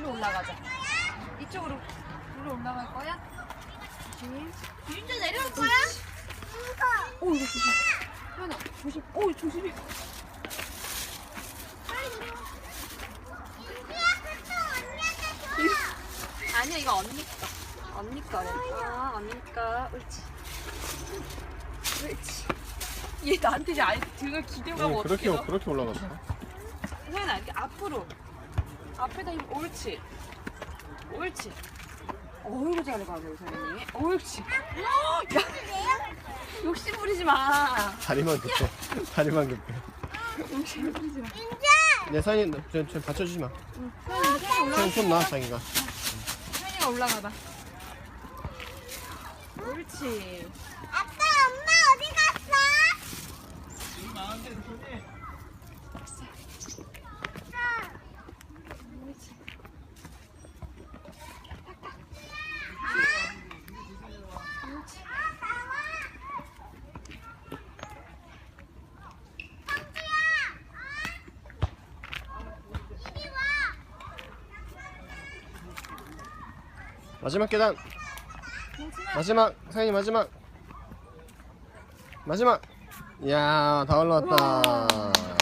위로 올라가자. 이쪽으로 위로 올라갈 거야? 조심. 진짜 내려올 거야? 오 이거 조심. 현아 조심. 오 조심해. 아니야 이거 언니 거. 언니 거래. 아 언니 거. 옳지. 옳지. 얘 나한테 이제 아예 등을 기대가면 어, 그렇게 어떡해? 그렇게 올라갔어. 현아 이렇게 앞으로. 앞에다 힘. 옳지. 옳지. 어이구 잘해 가세요 선생님. 옳지. 야 욕심 부리지 마. 다리만 급해. 다리만 급해. 욕심 부리지 마. 내 사인 좀, 좀 받쳐주지 마. 손, 손 놔, 자기가. 현이가 올라가 봐. 옳지. 아빠 엄마 어디 갔어? 옳지. 옳지. 마지막 계단. 마지막, 사인이 마지막. 마지막. 이야, 다 올라왔다.